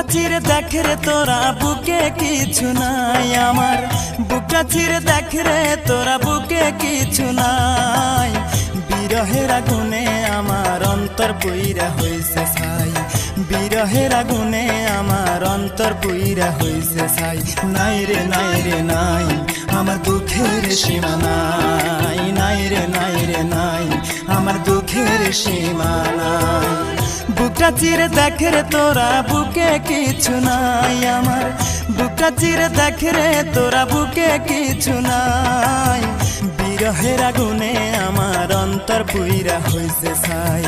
চিরে দেখে রে তোরা, বুকে কিছু নাই আমার। বুকটা চিরে দেখে রে তোরা, বুকে কিছু নাই। বিরহের আগুনে আমার অন্তর পুইরা হইছে ছাই। বিরহের আগুনে আমার অন্তর পুইরা হইছে ছাই। নাই রে নাই রে, নাই, আমার দুঃখের সীমা নাই। নাই রে নাই রে, নাই, আমার দুঃখের সীমা নাই। বুকটা চিরে দেখে রে তোরা, বুকে কিছু নাই আমার। বুকটা চিরে দেখে রে তোরা, বুকে কিছু নাই। বিরহের আগুনে আমার অন্তর পুইরা হইছে ছাই।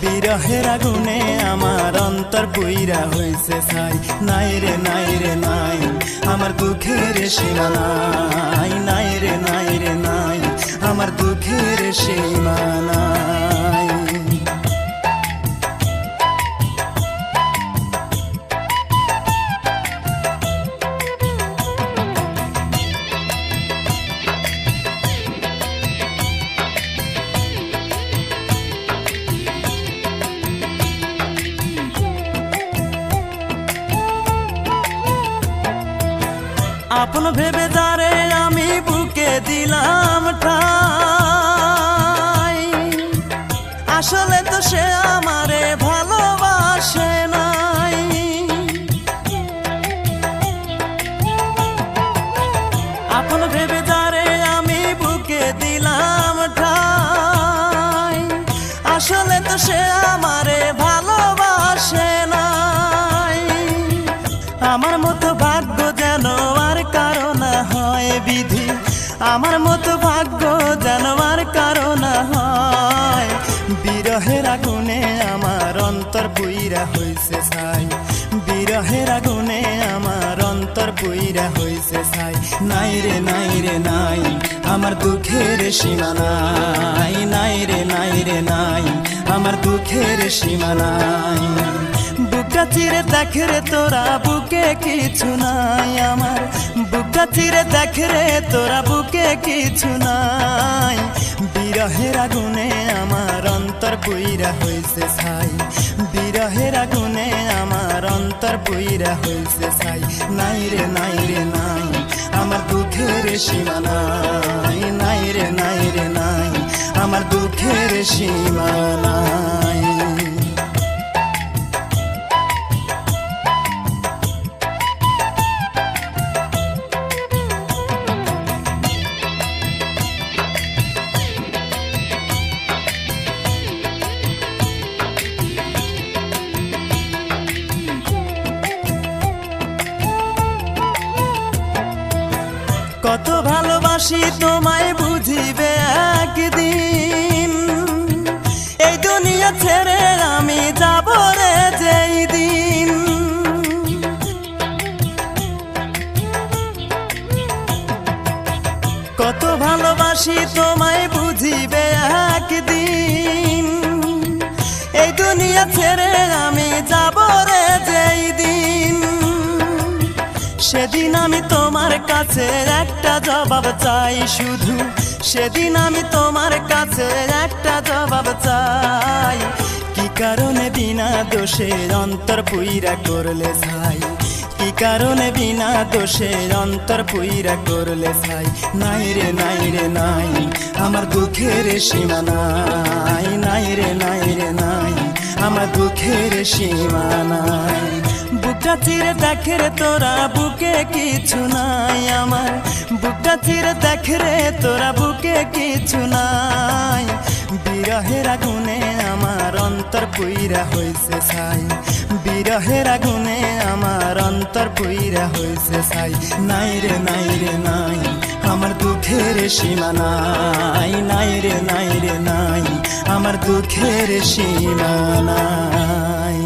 বিরহের আগুনে আমার অন্তর পুইরা হইছে ছাই। নাই রে নাই রে, নাই, আমার দুঃখের সীমা নাই। নাই রে নাই রে, নাই, আমার দুঃখের সীমা নাই। আপন ভেবে দাঁড়ে আমি বুকে দিলাম ঠাই। আসলে তো সে আমারে ভালোবাসে নাই। আপন ভেবে দাঁড়ে আমি বুকে দিলাম ঠাই। আসলে তো সে আমারে আমার মতো ভাগ্য যেন আর কারও না হয় বিধি। আমার মতো ভাগ্য যেন আর কারও না হয়। বিরহের আগুনে আমার অন্তর পুইরা হইছে ছাই। বিরহের আগুনে আমার অন্তর পুইরা হইছে ছাই। নাই রে নাই রে, নাই, আমার দুঃখের সীমা নাই। নাই রে নাই রে, নাই, আমার দুঃখের সীমা নাই। বুকটা চিরে দেখে রে তোরা, বুকে কিছু নাই আমার। বুকটা চিরে দেখে রে তোরা, বুকে কিছু নাই। বিরহের আগুনে আমার অন্তর পুইরা হইছে ছাই। বিরহের আগুনে আমার অন্তর পুইরা হইছে ছাই। নাই রে নাই রে, নাই, আমার দুঃখের সীমা নাই। নাই রে নাই রে, নাই, আমার দুঃখের সীমা নাই। কত ভালোবাসি, তোমায় বুঝিবে একদিন। এই দুনিয়া ছেড়ে আমি যাব রে যেই দিন। কত ভালোবাসি, তোমায় বুঝিবে একদিন। এই দুনিয়া ছেড়ে আমি সেদিন আমি তোমার কাছে একটা জবাব চাই শুধু। সেদিন আমি তোমার কাছে একটা জবাব চাই। কি কারণে বিনা দোষে অন্তর পুইরা করলে ছাই? কি কারণে বিনা দোষে অন্তর পুইরা করলে ছাই? নাই রে নাই রে, নাই, আমার দুঃখের সীমা নাই। নাই রে নাই রে, নাই। আমার দুঃখের সীমানা। বুকটা চিরে দেখে রে তোরা, বুকে কিছু নাই আমার। বুকটা চিরে দেখে রে তোরা, বুকে কিছু নাই। বিরহের আগুনে পুইরা হইছে ছাই। বিরহের আগুনে আমার অন্তর পুইরা হইছে ছাই। নাই রে নাই রে, নাই, আমার দুঃখের সীমা নাই। নাই রে নাই রে, নাই, আমার দুঃখের সীমা নাই।